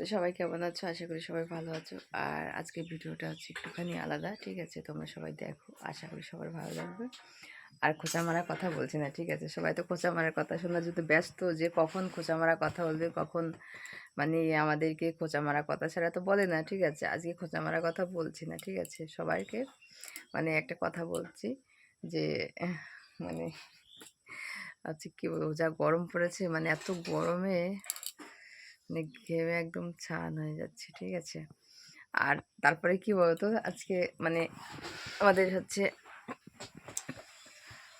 তো সবাই কেমন আছো? আশা করি সবাই ভালো আছো। আর আজকের ভিডিওটা হচ্ছে একটুখানি আলাদা, ঠিক আছে? তোমরা সবাই দেখো, আশা করি সবার ভালো লাগবে। আর খোঁচা মারার কথা বলছি না, ঠিক আছে? সবাই তো খোঁচা মারার কথা শোনা যদি ব্যস্ত, যে কখন খোঁচা মারা কথা বলবে, কখন মানে আমাদেরকে খোঁচা মারা কথা ছাড়া তো বলে না, ঠিক আছে? আজকে খোঁচা মারা কথা বলছি না, ঠিক আছে? সবাইকে মানে একটা কথা বলছি যে মানে আজকে কী বলব, যা গরম পড়েছে মানে এত গরমে মানে ঘেমে একদম ছান হয়ে যাচ্ছে, ঠিক আছে? আর তারপরে কি বলতো? আজকে মানে আমাদের হচ্ছে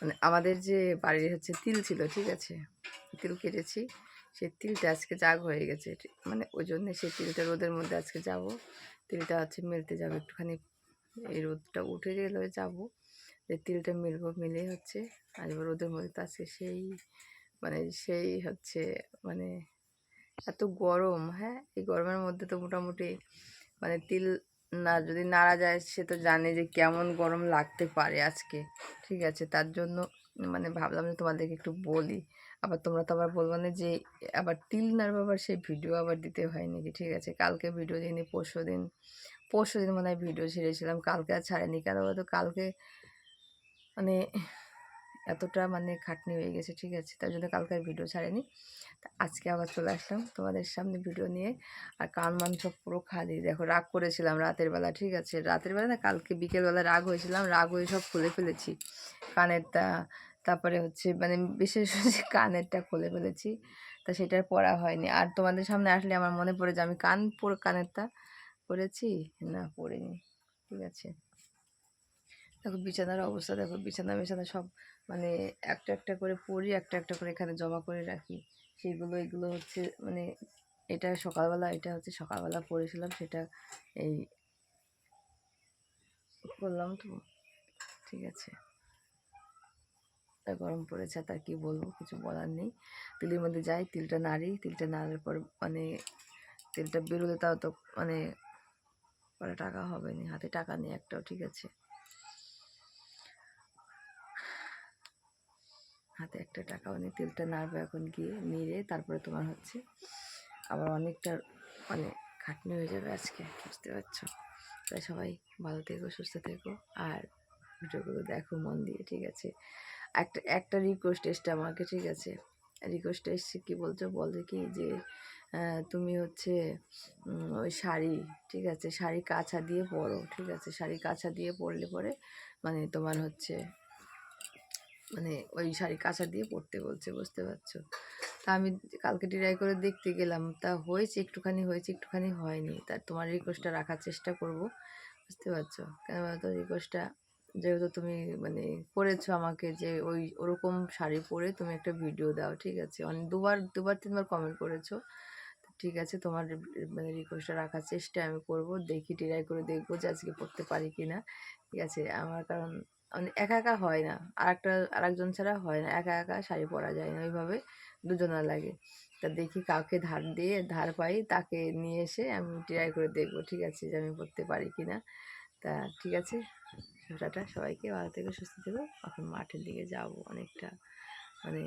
মানে আমাদের যে বাড়ির হচ্ছে তিল ছিল, ঠিক আছে? তিল কেটেছি সে তিলটা আজকে জাগ হয়ে গেছে মানে ওই জন্য সেই তিলটা রোদের মধ্যে আজকে যাব। তিলটা হচ্ছে মেলতে যাব, একটুখানি এই রোদটা উঠে গেলে যাব। যে তিলটা মিলবো, মিলে হচ্ছে আসব রোদের মধ্যে তো আজকে সেই মানে সেই হচ্ছে মানে এত গরম হ্যাঁ? এই গরমের মধ্যে তো মোটামুটি মানে তিল না, যদি নাড়া যায়, সে তো জানে যে কেমন গরম লাগতে পারে আজকে। ঠিক আছে, তার জন্য মানে ভাবলাম যে তোমাদেরকে একটু বলি। আবার তোমরা তো আবার বলব না যে, আবার তিল নাড়বো, আবার সেই ভিডিও আবার দিতে হয় নাকি? ঠিক আছে, কালকে ভিডিও দিইনি পরশু দিন পরশু দিন মানে ভিডিও ছেড়েছিলাম, কালকে আর ছাড়েনি। কেন বলতো? কালকে মানে এতটা মানে খাটনি হয়ে গেছে, ঠিক আছে? তার জন্য কালকে আর ভিডিও ছাড়েনি। আজকে আবার চলে আসলাম তোমাদের সামনে ভিডিও নিয়ে। আর কান মান সব পুরো খালি। দেখো, রাগ করেছিলাম রাতের বেলা, ঠিক আছে? রাতের বেলা না, কালকে বিকেলবেলা রাগ হয়েছিলাম, রাগ হয়ে সব খুলে ফেলেছি। কানেরটা, তারপরে হচ্ছে মানে বিশেষ হচ্ছে কানেরটা খুলে ফেলেছি। তা সেটার পরা হয়নি। আর তোমাদের সামনে আসলে আমার মনে পড়ে যে আমি কান, পুরো কানেরটা পরেছি না পরিনি ঠিক আছে। দেখো বিছানার অবস্থা দেখো, বিছানা বিছানা সব মানে একটা একটা করে পরি, একটা একটা করে এখানে জমা করে রাখি। সেইগুলো, এগুলো হচ্ছে মানে এটা সকালবেলা, এটা হচ্ছে সকালবেলা পড়েছিলাম, সেটা এই করলাম তো, ঠিক আছে। গরম পড়েছে তার কি বলব, কিছু বলার নেই। তিলের মধ্যে যাই, তিলটা নাড়ি, তিলটা নাড়ার পর মানে তেলটা বেরোলে তাও তো মানে পরে টাকা হবে না, হাতে টাকা নেই একটাও, ঠিক আছে। হাতে একটা টাকাও নেই তেলটা নাড়বে এখন গিয়ে নিয়ে তারপরে তোমার হচ্ছে আবার অনেকটা মানে খাটনি হয়ে যাবে আজকে, বুঝতে পারছ? তাই সবাই ভালো থেকো, সুস্থ থেকো আর ভিডিওগুলো দেখো মন দিয়ে, ঠিক আছে? একটা একটা রিকোয়েস্ট এসছে আমাকে, ঠিক আছে? রিকোয়েস্ট এসছে কী বলছো বলছে কি যে তুমি হচ্ছে ওই শাড়ি, ঠিক আছে? শাড়ি কাছা দিয়ে পরো, ঠিক আছে? শাড়ি কাছা দিয়ে পরলে পরে মানে তোমার হচ্ছে মানে ওই শাড়ি কাঁচা দিয়ে পরতে বলছে, বুঝতে পারছ? তা আমি কালকে ট্রাই করে দেখতে গেলাম, তা হয়েছে একটুখানি হয়েছে একটুখানি হয়নি। তা তোমার রিকোয়েস্টটা রাখার চেষ্টা করব, বুঝতে পারছ? কেন বলতো রিকোয়েস্টটা যেহেতু তুমি মানে করেছ আমাকে যে ওই ওরকম শাড়ি পরে তুমি একটা ভিডিও দাও, ঠিক আছে? অনেক দুবার দুবার, তিনবার কমেন্ট করেছ। ঠিক আছে, তোমার মানে রিকোয়েস্টটা রাখার চেষ্টা আমি করব, দেখি ট্রাই করে দেখব যে আজকে পড়তে পারি কি না ঠিক আছে? আমার কারণ মানে একা একা হয় না। আর একটা আর একজন ছাড়া হয় না। একা একা শাড়ি পরা যায় না। ওইভাবে দুজনা লাগে। তা দেখি কাউকে ধার দিয়ে, ধার পাই, তাকে নিয়ে এসে আমি ট্রাই করে দেখব, ঠিক আছে যে আমি পড়তে পারি কি না তা ঠিক আছে। টাটা। সবাইকে ভালো থেকে, সুস্থ থেকো। এখন মাঠের দিকে যাব অনেকটা। মানে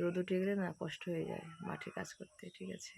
রোদ উঠে গেলে না কষ্ট হয়ে যায় মাঠে কাজ করতে, ঠিক আছে।